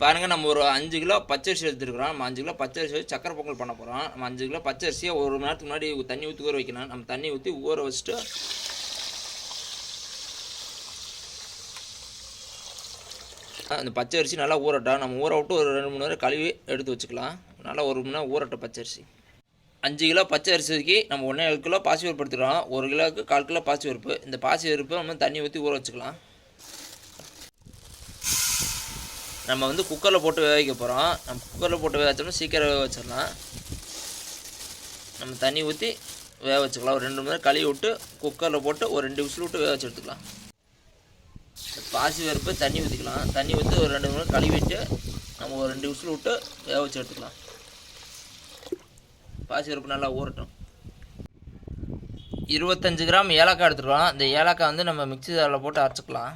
பாருங்கள் நம்ம ஒரு அஞ்சு கிலோ பச்சரிசி எடுத்துருக்குறோம். நம்ம அஞ்சு கிலோ பச்சரிசி வச்சு சக்கரை பொங்கல் பண்ண போகிறோம் நம்ம அஞ்சு கிலோ பச்சரிசியை ஒரு மணி நேரத்துக்கு முன்னாடி தண்ணி ஊற்றி ஊற வைக்கணும். நம்ம தண்ணி ஊற்றி ஊற வச்சுட்டு அந்த பச்சரிசி நல்லா ஊறட்டும். நம்ம ஊற விட்டு ஒரு ரெண்டு மூணு நேரம் கழுவி எடுத்து வச்சுக்கலாம். நல்லா ஒரு மணி நேரம் ஊறட்டும் பச்சரிசி. அஞ்சு கிலோ பச்சை அரிசிக்கு நம்ம ஒன்றே ஏழு கிலோ பாசி பருப்பு எடுத்துக்கிறோம். ஒரு கிலோவுக்கு கால் கிலோ பாசி பருப்பு இந்த பாசி பருப்பு நம்ம தண்ணி ஊற்றி ஊற வச்சுக்கலாம். நம்ம வந்து குக்கரில் போட்டு வேக வைக்க போகிறோம் நம்ம குக்கரில் போட்டு வேக வச்சோம்னா சீக்கிரம் வேக வச்சிடலாம். நம்ம தண்ணி ஊற்றி வேக வச்சுக்கலாம். ஒரு ரெண்டு மணி நேரம் கழுவி விட்டு குக்கரில் போட்டு ஒரு ரெண்டு விசில் விட்டு வேக வச்சு எடுத்துக்கலாம். பாசி வெறுப்பு தண்ணி ஊற்றிக்கலாம் தண்ணி ஊற்றி ஒரு ரெண்டு மணி நேரம் கழுவிட்டு நம்ம ஒரு ரெண்டு விசில் விட்டு வேக வச்சு எடுத்துக்கலாம். பாசி வெறுப்பு நல்லா ஊறட்டும். இருபத்தஞ்சு கிராம் ஏலக்காய் எடுத்துக்கலாம் இந்த ஏலக்காய் வந்து நம்ம மிக்ஸி ஜாரில் போட்டு அரைச்சிக்கலாம்.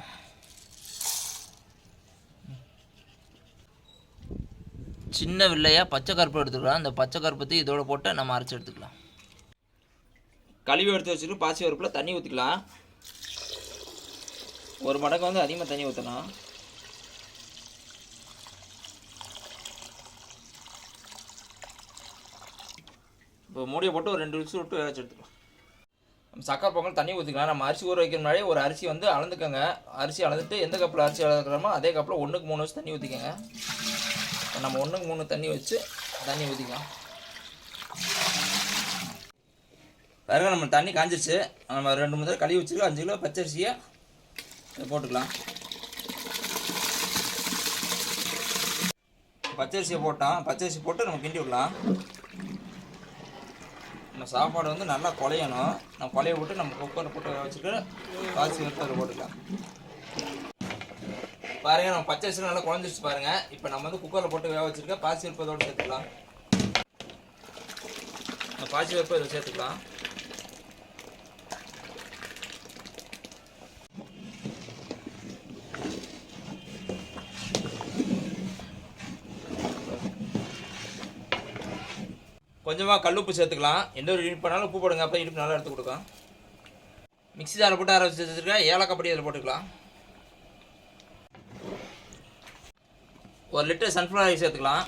சின்ன வில்லையாக பச்சை கருப்பு எடுத்துக்கலாம். அந்த பச்சை கருப்பத்தை இதோட போட்டு நம்ம அரைச்சி எடுத்துக்கலாம். கழுவி எடுத்து வச்சுட்டு பாசி பருப்பில் தண்ணி ஊற்றிக்கலாம் ஒரு மடங்கு வந்து அதிகமாக தண்ணி ஊற்றணும் இப்போ மூடியை போட்டு ஒரு ரெண்டு நிமிஷம் விட்டு வேக எடுத்துக்கலாம். நம்ம சக்கரை பொங்கல் தண்ணி ஊற்றிக்கலாம் நம்ம அரிசி ஊற வைக்கிற முன்னாடி ஒரு அரிசி வந்து அளந்துக்கோங்க. அரிசி அளந்துட்டு எந்த கப்பில் அரிசி அளந்துக்கிறோமோ அதே கப்பில் ஒன்றுக்கு மூணு வச்சு தண்ணி ஊற்றிக்கோங்க நம்ம ஒன்றுக்கு மூணு தண்ணி வச்சு தண்ணி ஊற்றிக்கலாம் பாருங்க நம்ம தண்ணி காஞ்சிருச்சு. நம்ம ரெண்டு மூணு தடவை கழுவி வச்சுருக்கோம். அஞ்சு கிலோ பச்சரிசியை போட்டுக்கலாம். பச்சரிசியை போட்டோம். பச்சரிசி போட்டு நம்ம கிண்டி விடலாம். நம்ம சாப்பாடு வந்து நல்லா குழையணும். நம்ம குழைய விட்டு நம்ம குக்கரை போட்டு வச்சுட்டு காய்ச்சி எடுத்து அதில் போட்டுக்கலாம். பாருங்க நம்ம பச்சரிசி நல்லா குழஞ்சிருச்சு பாருங்க. இப்போ நம்ம வந்து குக்கரில் போட்டு வேக வச்சிருக்க பாசி பருப்பதோடு சேர்த்துக்கலாம். நம்ம பாசி பருப்பு இதில் சேர்த்துக்கலாம். கொஞ்சமாக கல்லுப்பு சேர்த்துக்கலாம். எந்த ஒரு இனிப்பு பண்ணாலும் உப்பு போடுங்க அப்போ இனிப்பு நல்லா எடுத்து கொடுக்கும். மிக்ஸி ஜாரில் போட்டு அரை வச்சு வச்சுருக்கேன் ஏலக்காய் பொடி அதில் போட்டுக்கலாம். ஒரு லிட்டர் சன்ஃப்ளவர் ஆயில் சேர்த்துக்கலாம்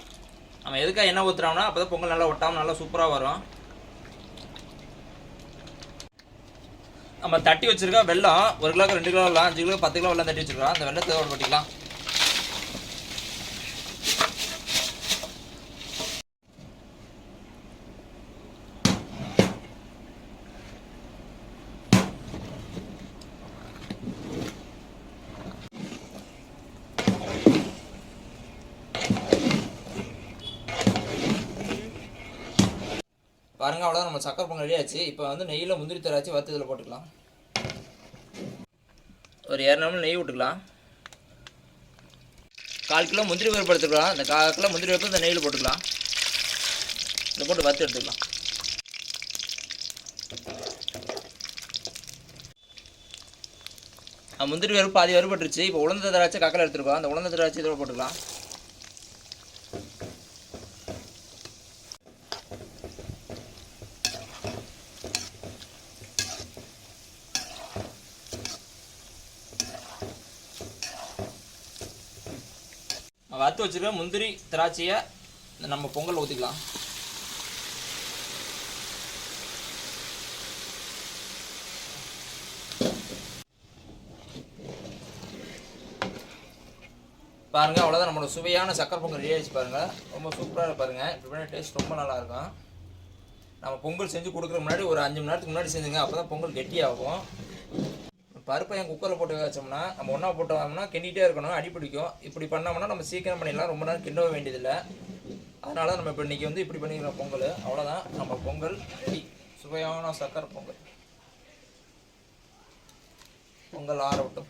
நம்ம எதுக்காக எண்ணெய் ஊற்றுறோம்னா அப்போ தான் பொங்கல் நல்லா ஒட்டாமல் நல்லா சூப்பராக வரும். நம்ம தட்டி வச்சுருக்கோம் வெள்ளம் ஒரு கிலோக்கு ரெண்டு கிலோ வெள்ளம் அஞ்சு கிலோ பத்து கிலோ வெள்ளம் தட்டி வச்சுருக்கோம் அந்த வெள்ளத்தை ஒரு பாருங்க அவ்வளோதான் நம்ம சக்கரை பொங்கல் ரெடியாச்சு இப்போ வந்து நெய்யில் முந்திரி தராச்சு வறுத்து இதில் போட்டுக்கலாம். ஒரு இரநூறு நெய் விட்டுக்கலாம். கால் கிலோ முந்திரி பருப்பு எடுத்துக்கலாம். இந்த கால் கிலோ முந்திரி பருப்பு இந்த நெய்யில் போட்டுக்கலாம். இதை போட்டு வறுத்து எடுத்துக்கலாம். முந்திரி வெறுப்பு பாதி வறுபட்டுருச்சு. இப்போ உளுந்த திராட்சை கக்கலை எடுத்துருக்கோம். அந்த உளுந்த திராட்சை இதோட போட்டுக்கலாம். வறுத்து வச்சுருக்க முந்திரி திராட்சையை நம்ம பொங்கல் ஊற்றிக்கலாம் பாருங்கள் அவ்வளோதான் நம்மளோட சுவையான சக்கரை பொங்கல் ரெடி ஆகிடுச்சு பாருங்கள் ரொம்ப சூப்பராக பாருங்க. இப்படி பண்ண டேஸ்ட் ரொம்ப நல்லா இருக்கும். நம்ம பொங்கல் செஞ்சு கொடுக்குற முன்னாடி ஒரு அஞ்சு மணி நேரத்துக்கு முன்னாடி செஞ்சுங்க. அப்போ தான் பொங்கல் கெட்டியாகும். பருப்பை என் குக்கரில் போட்டு வச்சோம்னா நம்ம ஒன்றா போட்டோம்னா கிண்டிகிட்டே இருக்கணும் அடி பிடிக்கும். இப்படி பண்ணோம்னா நம்ம சீக்கிரம் பண்ணிடலாம். ரொம்ப நேரம் கிண்டவே வேண்டியதில்லை. அதனால தான் நம்ம இப்போ இன்றைக்கி வந்து இப்படி பண்ணிக்கிறோம் பொங்கல். அவ்வளோதான் நம்ம பொங்கல் ரெடி சுவையான சக்கரை பொங்கல். பொங்கல் ஆறட்டும்